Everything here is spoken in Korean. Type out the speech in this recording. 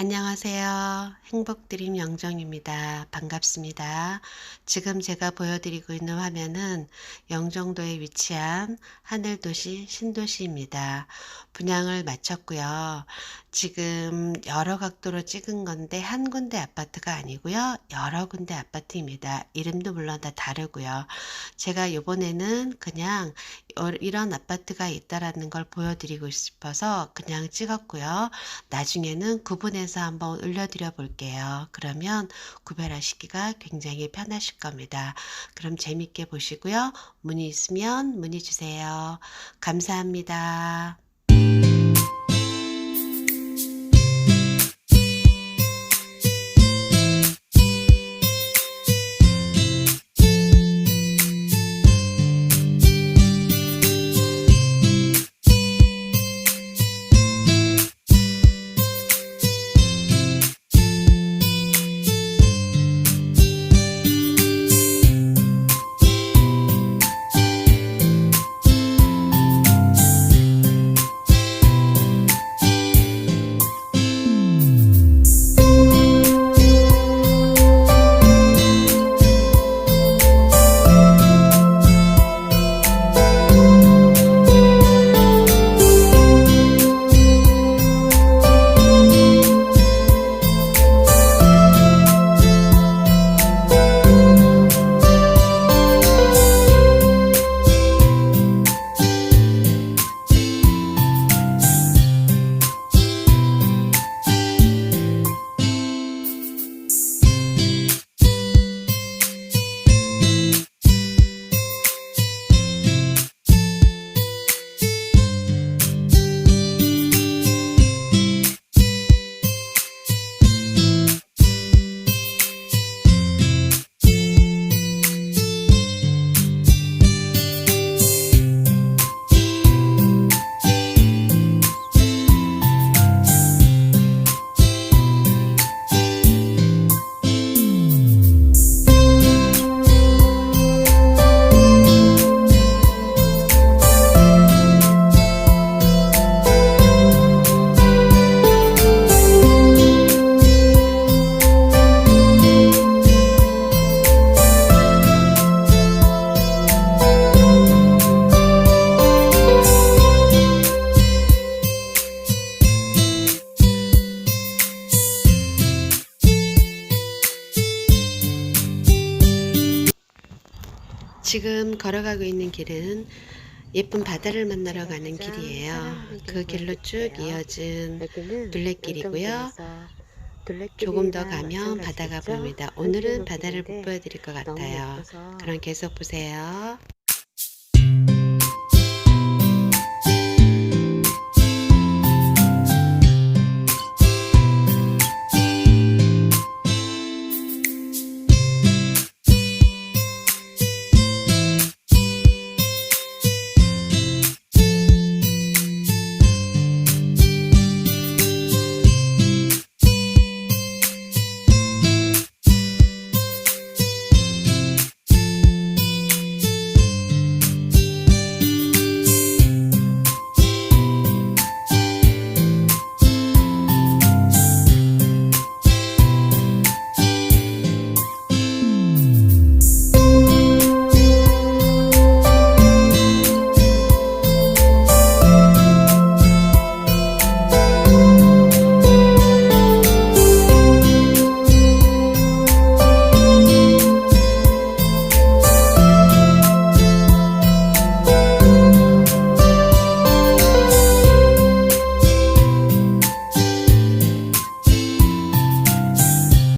안녕하세요. 행복드림 영정입니다. 반갑습니다. 지금 제가 보여드리고 있는 화면은 영종도에 위치한 하늘도시 신도시입니다. 분양을 마쳤고요. 지금 여러 각도로 찍은 건데 한 군데 아파트가 아니고요. 여러 군데 아파트입니다. 이름도 물론 다 다르고요. 제가 이번에는 그냥 어, 이런 아파트가 있다라는 걸 보여드리고 싶어서 그냥 찍었고요. 나중에는 구분해서 한번 올려드려 볼게요. 그러면 구별하시기가 굉장히 편하실 겁니다. 그럼 재밌게 보시고요. 문의 있으면 문의 주세요. 감사합니다. 지금 걸어가고 있는 길은 예쁜 바다를 만나러 가는 길이에요. 그 길로 쭉 이어진 둘레길이고요. 조금 더 가면 바다가 보입니다. 오늘은 바다를 못 보여드릴 것 같아요. 그럼 계속 보세요.